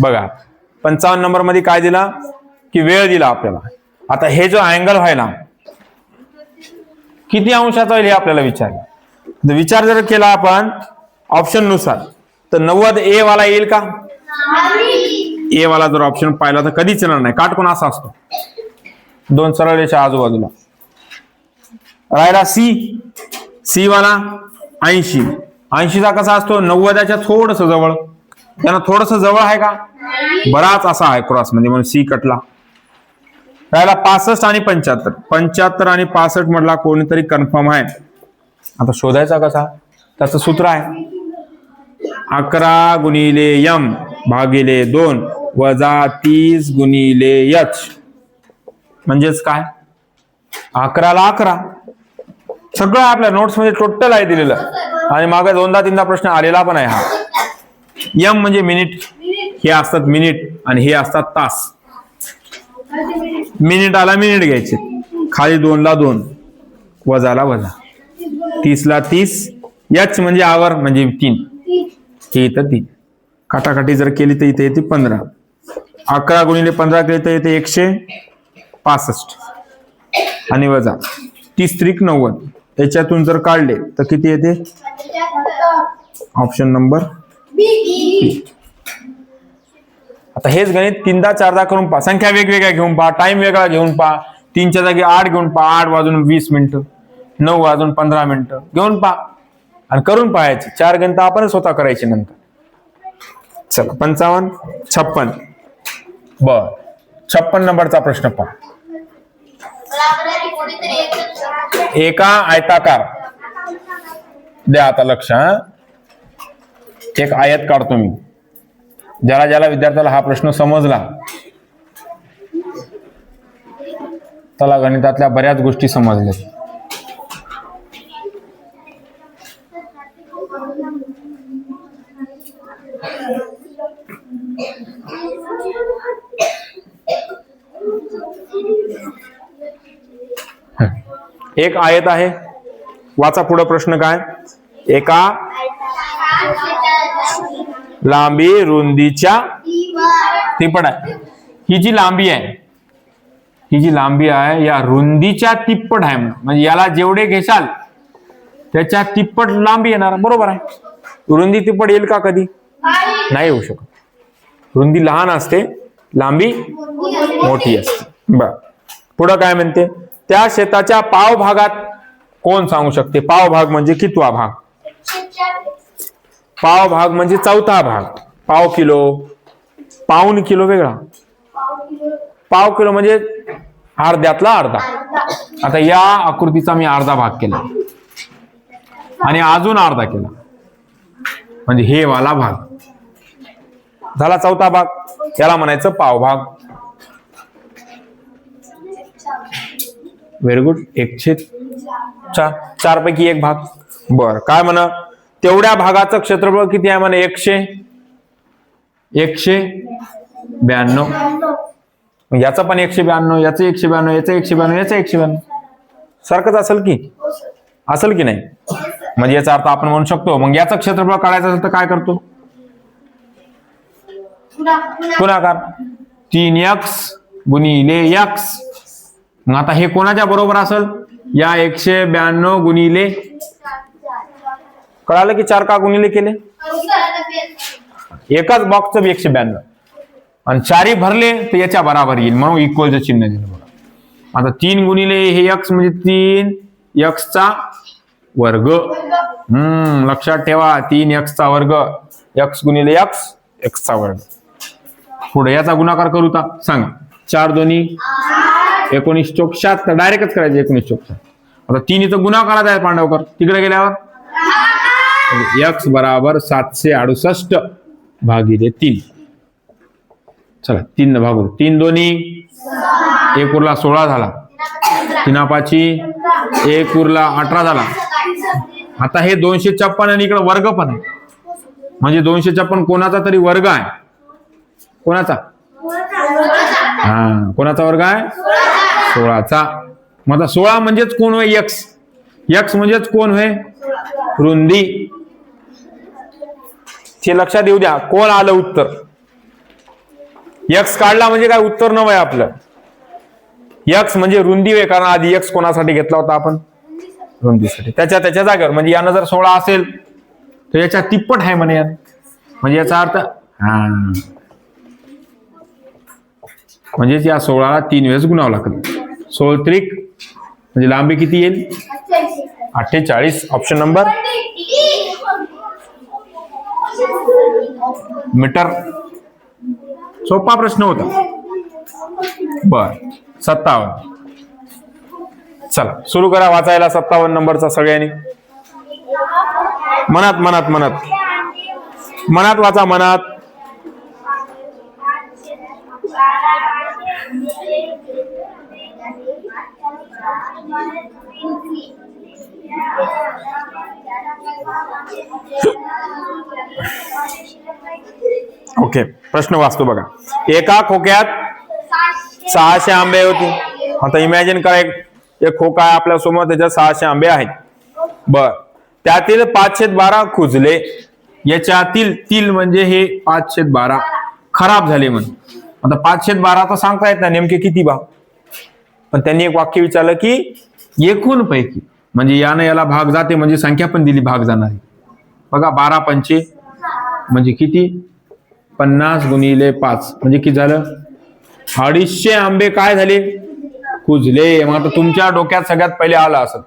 बघा पंचावन्न नंबरमध्ये काय दिला? की वेळ दिला आपल्याला. आता हे जो अँगल व्हायला किती अंशाचा होईल हे आपल्याला विचार विचार जर केला आपण ऑप्शननुसार तर नव्वद ए वाला येईल का? ए वाला जर ऑप्शन पाहिला तर कधीच येणार नाही. काटकोन असा असतो. दोन सरळ रेषा आजूबाजूला. राहिला सी सी वाला ऐंशी. ऐंशीचा कसा असतो? नव्वदाच्या थोडस जवळ. त्यांना थोडस जवळ आहे का? बराच असा आहे क्रॉसमध्ये म्हणून सी कटला. राहिला पासष्ट आणि पंच्याहत्तर. पंच्याहत्तर आणि पासष्ट मधला कोणीतरी कन्फर्म आहे. आता शोधायचा कसा? त्याचं सूत्र आहे. अकरा गुणिले यम भागिले दोन वजा तीस गुणिले यच म्हणजेच काय? अकराला अकरा. सगळं आपल्या नोट्समध्ये टोटल आहे दिलेलं. आणि मागे दोनदा तीनदा प्रश्न आलेला पण आहे हा. यम म्हणजे मिनिट हे असतात मिनिट आणि हे असतात तास. मिनिटाला मिनिट घ्यायचे. खाली दोनला दोन वजाला वजा. तीसला तीस याच म्हणजे आवर म्हणजे तीन. हे इथं तीन. काटाकाटी जर केली तर इथे येते पंधरा. अकरा गुणिले पंधरा केली तर येते एकशे पासष्ट. आणि वजा. तीस त्रिक नव्वद. याच्यातून जर काढले तर किती येते? ऑप्शन नंबर आता हेच गणित तीनदा चारदा करून पहा. संख्या वेगवेगळ्या घेऊन पहा. टाइम वेगळा घेऊन पहा. तीनच्या जागी आठ घेऊन पहा. आठ वाजून वीस मिनिटं. नऊ वाजून पंधरा मिनिटं. घेऊन पहा. आणि करून पाहायचे. चार गणित आपण स्वतः करायचे नंतर. चला पंचावन्न छप्पन. बर. छप्पन नंबरचा प्रश्न पहा. एका आयताकार. द्या आता लक्ष हा. एक आयत काढतो मी. ज्याला ज्याला विद्यार्थ्याला हा प्रश्न समजला त्याला गणितातल्या बऱ्याच गोष्टी समजल्या. एक आयत आहे. वाचा पुढे प्रश्न काय? एका लांबी रुंदीच्या ते पण आहे. ही जी लांबी आहे ही जी लांबी आहे या रुंदीच्या तिप्पट आहे म्हणजे याला जेवढे घेशाल त्याच्या तिप्पट लांबी येणार. बरोबर आहे. रुंदी तिप्पट येईल का कधी? नाही येऊ शकत. रुंदी लहान असते लांबी मोठी असते. बर. पुढं काय म्हणते? त्या शेताच्या पाव भागात कोण सांगू शकते? पाव भाग म्हणजे कितवा भाग? पाव भाग म्हणजे चौथा भाग. पाव किलो पाऊन किलो वेगळा. पाव किलो म्हणजे अर्ध्यातला अर्धा. आता या आकृतीचा मी अर्धा भाग केला. आणि अजून अर्धा केला. म्हणजे हे वाला भाग. झाला चौथा भाग. याला म्हणायचं पाव भाग. व्हेरी गुड एकशे चार चार. पैकी एक भाग. बर काय म्हणा? तेवढ्या भागाचं क्षेत्रफळ किती आहे म्हणा? एकशे? एकशे ब्याण्णव. याचं पण एकशे ब्याण्णव याचं एकशे ब्याण्णव याचं एकशे ब्याण्णव याचं एकशे ब्याण्णव. सारखंच असेल की? असेल की नाही? म्हणजे याचा अर्थ आपण म्हणू शकतो. मग याचं क्षेत्रफळ काढायचं असेल तर काय करतो? गुणाकार तीन एक्स गुणिले एक्स. मग आता हे कोणाच्या बरोबर असेल? या एकशे ब्याण्णव गुणिले कळालं की चार का गुणिले केले? एकाच बॉक्सचं एकशे ब्याण्णव. आणि चारही भरले तर याच्या बराबर येईल. म्हणून इक्वलचं चिन्ह दिलं बघा. आता तीन गुणिले हे यक्स म्हणजे तीन यक्सचा वर्ग. हम्म लक्षात ठेवा. तीन यक्सचा वर्ग यक्स गुणिले यक्स एक्सचा वर्ग. पुढे याचा गुणाकार करू का सांगा. चार दोन्ही एकोणीस चोकशात. शहात्तर डायरेक्टच करायचे एकोणीस चोक आता तीन इथं गुणाकारात आहे पांडवकर. तिकडे गेल्यावर? एक्स बराबर सातशे अडुसष्ट भागिले तीन. चला तीन न भागू तीन दोन्ही एक उरला सोळा झाला. तीना पाची एक उरला अठरा झाला. आता हे दोनशे छप्पन आणि इकडे वर्ग पण आहे. म्हणजे दोनशे छप्पन कोणाचा तरी वर्ग आहे? कोणाचा? हा कोणाचा वर्ग आहे? सोळाचा. मग आता सोळा म्हणजेच कोण होय? यक्स यक्स म्हणजेच कोण होय? रुंदी. ते लक्षात येऊ द्या. कोण आलं उत्तर? यक्स काढला म्हणजे काय? उत्तर नवं आहे आपलं. यक्स म्हणजे रुंदी वे कारण आधी यक्स कोणासाठी घेतला होता आपण? रुंदीसाठी. त्याच्या त्याच्या जागेवर. म्हणजे यानं जर सोळा असेल तर याच्या तिप्पट आहे म्हणे यानं. म्हणजे याचा अर्थ हा. म्हणजेच या सोळाला तीन वेळेस गुणावं लागतं सोळत्रिक म्हणजे लांबी किती येईल? अठ्ठेचाळीस. Option number metre? सोपा प्रश्न होता. बर. सत्तावन्न. चला सुरू करा वाचायला सत्तावन्न नंबरचा सगळ्यांनी. मनात मनात मनात. मनात वाचा मनात. ओके प्रश्न वाचतो बघा. एका खोक्यात सहाशे आंबे होते. आता इमॅजिन करा एक खोका आहे आपल्यासमोर त्याच्यात सहाशे आंबे आहेत. बर. त्यातील पाचशे बारा खुजले. याच्यातील तील म्हणजे हे पाचशे बारा. खराब झाले म्हणून. आता पाचशे बारा तर सांगता येत नाही नेमके किती भाग पण त्यांनी एक वाक्य विचारलं की एकूण पैकी म्हणजे यानं याला भाग जाते म्हणजे संख्या पण दिली भाग जाणारी. बघा बारा पंचे म्हणजे किती? पन्नास गुणिले पाच. म्हणजे किती झालं? अडीचशे आंबे काय झाले? कुजले. मग आता तुमच्या डोक्यात सगळ्यात पहिले आलं असं.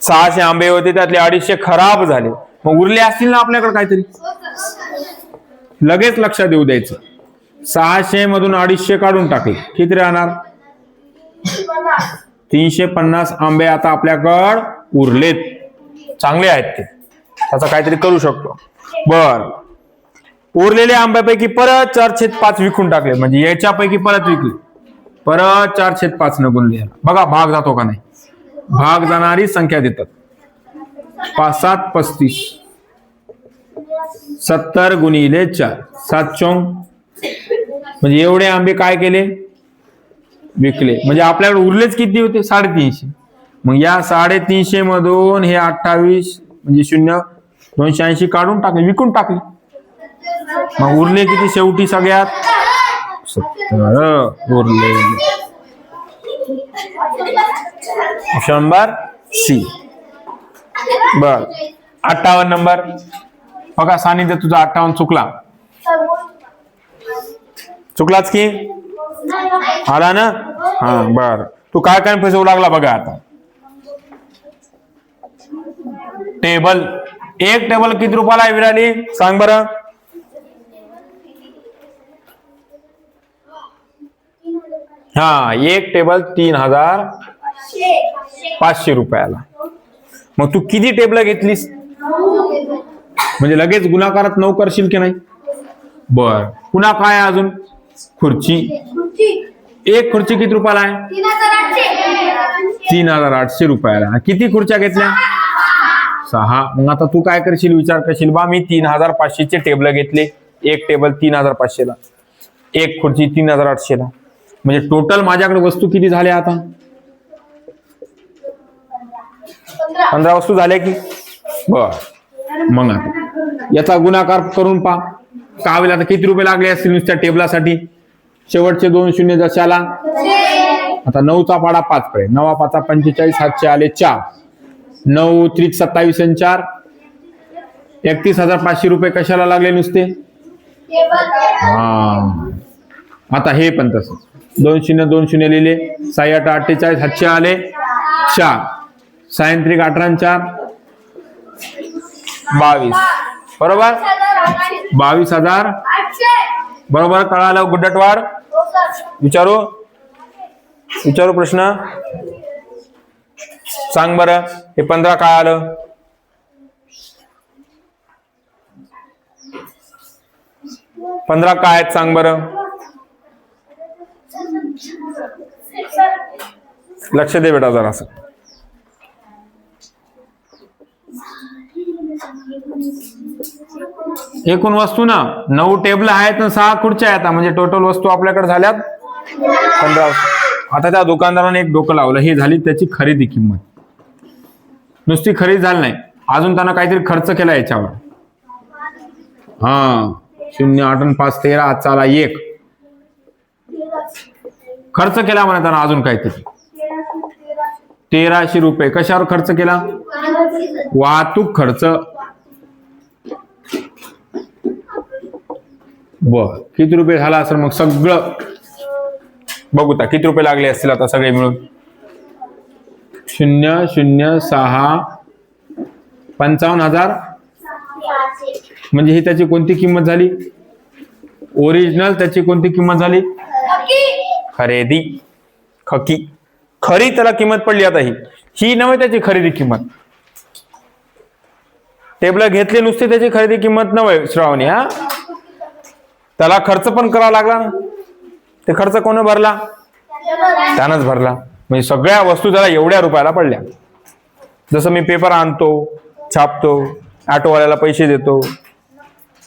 सहाशे आंबे होते त्यातले अडीचशे खराब झाले. मग उरले असतील ना आपल्याकडे काहीतरी? लगेच लक्षात येऊ द्यायचं. सहाशे मधून अडीचशे काढून टाकले. किती राहणार? तीनशे पन्नास आंबे आता आपल्याकडं उरलेत. चांगले आहेत ते. त्याचा काहीतरी करू शकतो. बर. उरलेल्या आंब्यापैकी परत चारशे पाच विकून टाकले. म्हणजे याच्यापैकी परत विकले. परत चारशे पाच न गुणले बघा भाग जातो का नाही? भाग जाणारी संख्या देतात. पाच सात पस्तीस. सत्तर गुणिले चार. सात चौंग. म्हणजे एवढे आंबे काय केले? विकले. म्हणजे आपल्याकडे उरलेच किती होते? साडेतीनशे. मग या साडेतीनशे मधून हे अठ्ठावीस म्हणजे शून्य दोनशे ऐंशी काढून टाकले विकून टाकले. मग उरले किती शेवटी सगळ्यात? सत्तर उरले. शंभर सी. बर. अठ्ठावन्न नंबर. बघा सानिध्य तुझा अठ्ठावन्न चुकला. चुकलाच की? आला ना? हा बर. तू काय काय फसवू लागला बघा आता. टेबल. एक टेबल किती रुपयाला आहे विराणी? सांग बरं. हा एक टेबल तीन हजार पाचशे रुपयाला. मग तू किती टेबल घेतलीस? म्हणजे लगेच गुणाकारात नऊ करशील की नाही? बर. पुन्हा काय आहे अजून? खुर्ची. एक खुर्ची किती रुपयाला आहे? तीन हजार आठशे. रुपयाला. किती खुर्च्या घेतल्या? सहा मग आता तू काय करशील? विचार करशील बा. मी तीन हजार पाचशेचे टेबल घेतले. एक टेबल तीन हजार पाचशेला. एक खुर्ची तीन हजार आठशेला. म्हणजे टोटल माझ्याकडे वस्तू किती झाल्या आता? पंधरा. वस्तू झाल्या की? बर. मग आता. याचा गुणाकार करून पा का होईल आता किती रुपये लागले असतील नुसत्या टेबलासाठी? शेवटचे दोन शून्य जशाला? आता नऊचा पाडा पाच कडे नवा पाचा पंचेचाळीस हातचे आले चार. नऊ त्रिक सत्तावीस आणि चार. एकतीस हजार पाचशे रुपये कशाला लागले नुसते? हा. आता हे पण तसं दोन शून्य दोन शून्य लिहिले. साई आठ अठ्ठेचाळीस हातचे आले. चार. सायंत्रिक अठरा चार. बावीस. बरोबर? बावीस हजार. बरोबर? कळालं? गुड्डटवाड? विचारू? विचारू प्रश्न? सांग बरं हे पंधरा काय आलं? पंधरा काय आहेत सांग बरं. लक्ष दे बेटा जरा एकूण वस्तू ना नऊ टेबल आहेत ना सहा खुर्च्या आहेत. म्हणजे टोटल वस्तू आपल्याकडे झाल्यात पंधरा वस्तू. आता त्या दुकानदाराने एक डोकं लावलं. ही झाली त्याची खरेदी किंमत. नुसती खरेदी झाली नाही. अजून त्यानं काहीतरी खर्च केला याच्यावर. हा. शून्य आठ आणि पाच तेरा चाला एक. खर्च केला म्हणताना अजून काहीतरी. तेराशे रुपये. कशावर खर्च केला? वाहतूक खर्च. बर. किती रुपये झाला असेल मग सगळं? बघू ता किती रुपये लागले असतील आता सगळे मिळून? शून्य शून्य सहा पंचावन्न हजार? म्हणजे ही त्याची कोणती किंमत झाली? ओरिजिनल त्याची कोणती किंमत झाली? खरेदी. खकी. खरी त्याला किंमत पडली आता ही. ही नव्हे त्याची खरेदी किंमत. टेबल घेतले नुसते त्याची खरेदी किंमत नव्हे श्रावणी हा? त्याला खर्च पण करावा लागला ना. ते खर्च कोण भरला? त्यानंच भरला. म्हणजे सगळ्या वस्तू त्याला एवढ्या रुपयाला पडल्या. जसं मी पेपर आणतो छापतो ऑटोवाल्याला पैसे देतो.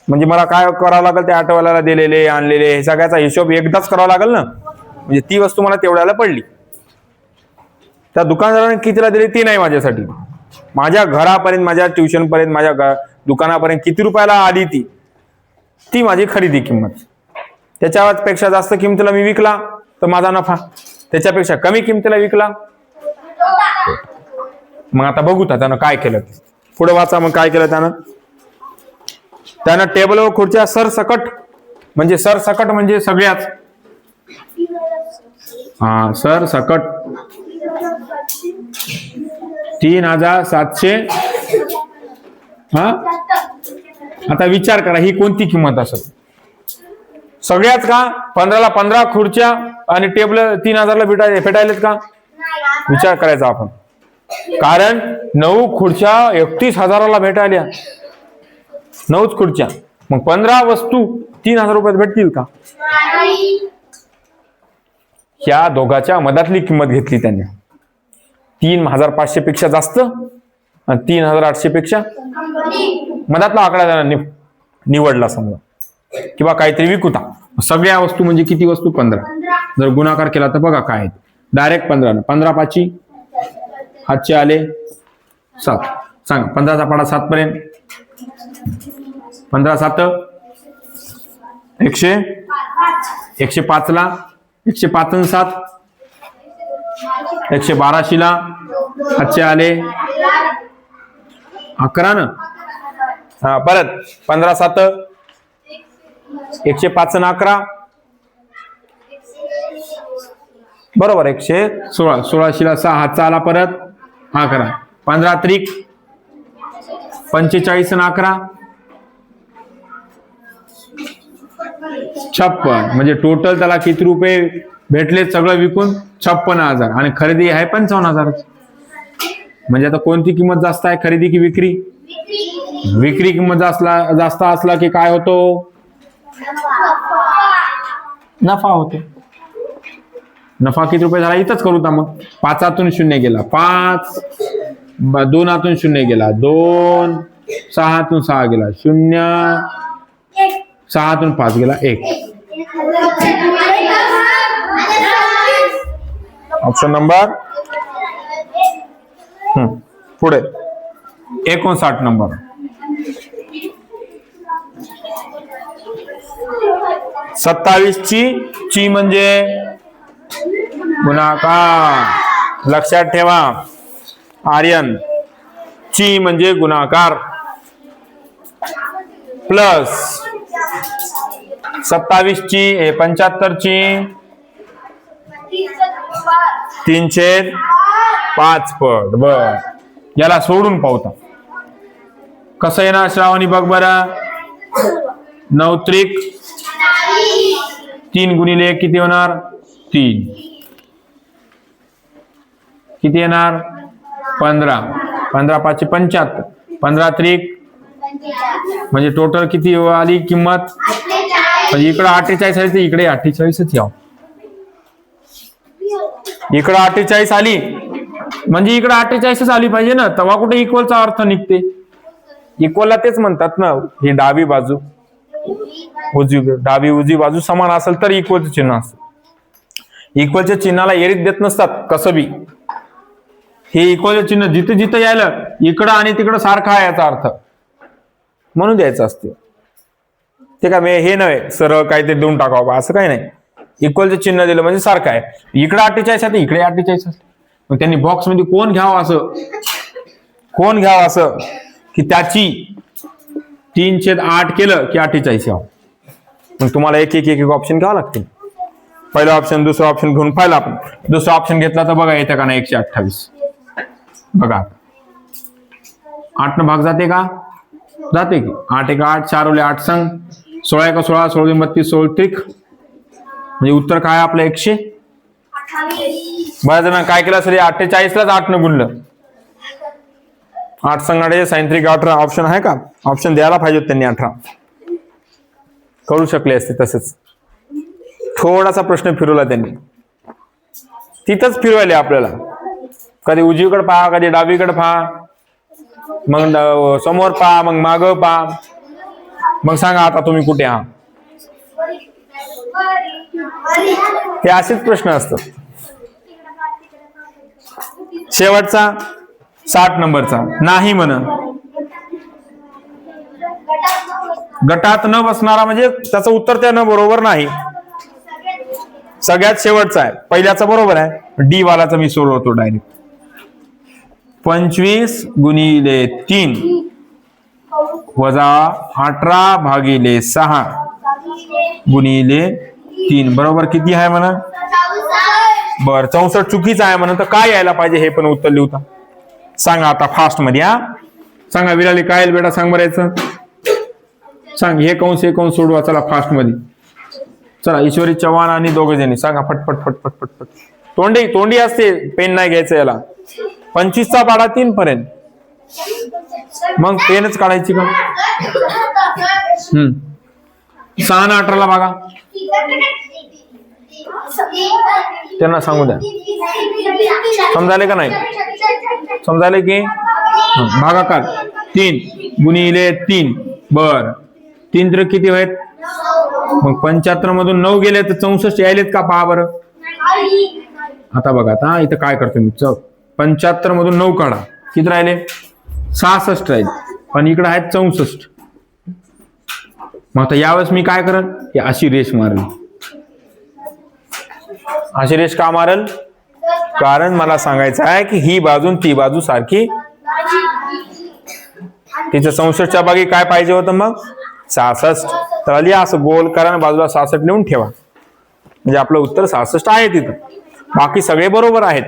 म्हणजे मला काय करावं लागेल त्या ऑटोवाल्याला दिलेले आणलेले हे सगळ्याचा हिशोब एकदाच करावा लागेल ना? म्हणजे ती वस्तू मला तेवढ्याला पडली. त्या दुकानदाराने कितीला दिली ती नाही माझ्यासाठी. माझ्या घरापर्यंत माझ्या ट्युशनपर्यंत माझ्या घ- दुकानापर्यंत किती रुपयाला आली ती? ती माझी खरेदी किंमत. त्याच्यापेक्षा जास्त किमतीला मी विकला तर माझा नफा. त्याच्यापेक्षा कमी किमतीला विकला. मग आता बघू त्यानं काय केलं ते. पुढे वाचा मग काय केलं त्यानं. त्यानं टेबल व खुर्च्या सरसकट म्हणजे सरसकट म्हणजे सगळ्याच हा सरसकट. तीन हजार सातशे. हा? आता विचार करा ही कोणती किंमत असेल? सगळ्याच का? पंधराला पंधरा खुर्च्या आणि टेबल तीन हजारला भेटाय भेटायलेत का? विचार करायचा आपण. कारण नऊ खुर्च्या एकतीस हजाराला भेटायल्या नऊच खुर्च्या. मग पंधरा वस्तू तीन हजार रुपयात भेटतील का? ह्या दोघाच्या मधातली किंमत घेतली त्यांनी. तीन हजार पाचशे पेक्षा जास्त आणि तीन हजार आठशे पेक्षा मधातला आकडा त्यांना नि- निवडला समजा. किंवा काहीतरी विकुता सगळ्या वस्तू म्हणजे किती वस्तू? पंधरा. जर गुणाकार केला तर बघा काय डायरेक्ट पंधरा. पंधरा पाची हातचे आले सात. सांगा पंधराचा पाडा सात पर्यंत. पंधरा सात. एकशे? एकशे पाच ला. एकशे पाच सात. एकशे बाराशीला हातचे आले. अकरा ना. हा परत. पंधरा सात. एकशे पाच आणि अकरा? बरोबर एकशे सोळा सोळाशेला सहा हातचा आला परत. अकरा पंधरा त्रिक. पंचेचाळीस आणि अकरा. छप्पन. म्हणजे टोटल त्याला किती रुपये भेटले सगळं विकून? छप्पन हजार. आणि खरेदी आहे पंचावन्न हजार. म्हणजे आता कोणती किंमत जास्त आहे? खरेदी की विक्री? विक्री किंमत जास्त जास्त असला की काय होतो? नफा होतो. नफा किती रुपये झाला? इथंच करू का मग. पाचातून शून्य गेला. पाच दोनातून शून्य गेला. दोन सहातून सहा गेला. शून्य सहातून पाच गेला. एक. ऑप्शन नंबर हम्म, पुढे. एकोणसाठ नंबर. सत्तावीस ची ची म्हणजे गुणाकार. लक्षात ठेवा. आर्यन ची म्हणजे गुणाकार. प्लस सत्तावीस ची पंच्याहत्तर ची तीनशे पाच पट बर. याला सोडून पावता कसं येणार श्रावणी बघ बरं. नऊ त्रिक तीन गुणिले एक किती होणार? तीन. किती येणार? पंधरा. पंधरा पाचशे पंच्याहत्तर. पंधरा त्रिक. म्हणजे टोटल किती आली किंमत? म्हणजे इकडं अठ्ठेचाळीस आली तर इकडे अठ्ठेचाळीसच यावं. इकडं अठ्ठेचाळीस आली. म्हणजे इकडे अठ्ठेचाळीसच आली पाहिजे ना. तेव्हा कुठे इक्वलचा अर्थ निघते. इक्वलला तेच म्हणतात ना ही डावी बाजू. उजवी डावी उजवी बाजू समान असेल तर इक्वलचं चिन्ह असतं. इक्वलच्या चिन्हाला एरीत देत नसतात कसं बी. हे इक्वलचं चिन्ह जिथे जिथं यायलं इकडं आणि तिकडं सारखा आहे याचा अर्थ. म्हणून द्यायचं असते. ते काय हे नव्हे सरळ काहीतरी देऊन टाकावं बा असं काही नाही. इक्वलचं चिन्ह दिलं म्हणजे सारखं आहे. इकडे अठ्ठेचाळीस आहे इकडे अठ्ठेचाळीस असते मग त्यांनी बॉक्समध्ये कोण घ्यावं असं? कोण घ्यावं असं? की त्याची तीन छेद आठ केलं की अठ्ठेचाळीस यावं मग तुम्हाला एक एक एक एक ऑप्शन घ्यावं लागतील. पहिला ऑप्शन दुसरा ऑप्शन घेऊन पाहिला आपण दुसरा ऑप्शन घेतला तर बघा येते का नाही एकशे अठ्ठावीस. बघा. आठ न भाग जाते का? जाते की. आठ एक आठ चार ओले आठ संघ. सोळा एका सोळा सोळा दोन बत्तीस सोळ त्रिक. म्हणजे उत्तर काय आहे आपलं एकशे? बऱ्याच जण काय केलं असेल? अठ्ठेचाळीस लाच आठ न गुणलं. आठ संघ सायंत्रिक अठरा. ऑप्शन आहे का? ऑप्शन द्यायला पाहिजे त्यांनी अठरा. कळू शकले असते तसेच. थोडासा प्रश्न फिरवला त्यांनी. तिथंच फिरवायले आपल्याला. कधी उजवीकडे पहा कधी डावीकडे पहा. मग समोर पहा मग माग पहा. मग सांगा आता तुम्ही कुठे आहात? हे असेच प्रश्न असतात. शेवटचा साठ नंबरचा. नाही म्हण. गटात न बसणारा म्हणजे त्याचं उत्तर त्या न बरोबर नाही. सगळ्यात शेवटचा आहे. पहिल्याचा बरोबर आहे. डी वालाचा मी सोडवतो डायरेक्ट पंचवीस गुणिले तीन वजा अठरा भागिले सहा गुणिले तीन. बरोबर किती आहे म्हणा? बर चौसष्ट चुकीचं आहे म्हणा. तर काय यायला पाहिजे हे पण उत्तर लिहता सांगा आता फास्टमध्ये हा. सांगा विराली काय येईल बेटा? सांग बरायचं सांग हे कंस हे कंस सोडवा चला फास्टमध्ये चला ईश्वरी चव्हाण आणि दोघे जणी सांगा फटफट फटफट फटफट तोंडी तोंडी असते पेन नाही घ्यायचं याला. पंचवीसचा पाडा तीन पर्यंत मग पेनच काढायची का? हम्म. सहा आणि अठराला बघा त्यांना सांगू द्या. समजाले का नाही? समजायले की? भागाकार तीन. गुणिले तीन. बर. तीन तर किती आहेत? मग पंच्याहत्तर मधून नऊ गेले तर चौसष्ट यायलेत का? पहा बरं. आता बघा आता इथं काय करतो मी? चौ पंच्याहत्तर मधून नऊ काढा. किती राहिले? सहासष्ट राहील. पण इकडे आहेत चौसष्ट. मग आता यावेळेस मी काय करल की अशी रेष मारल. अशी रेष का मारल? कारण मला सांगायचं आहे की ही बाजू ती बाजू सारखी. तिच्या चौसष्टच्या बागी काय पाहिजे होतं मग? सहासष्ट. तर लिहा असं गोल करा आणि बाजूला सहासष्ट लिहून ठेवा. म्हणजे आपलं उत्तर सहासष्ट आहे तिथं. बाकी सगळे बरोबर आहेत.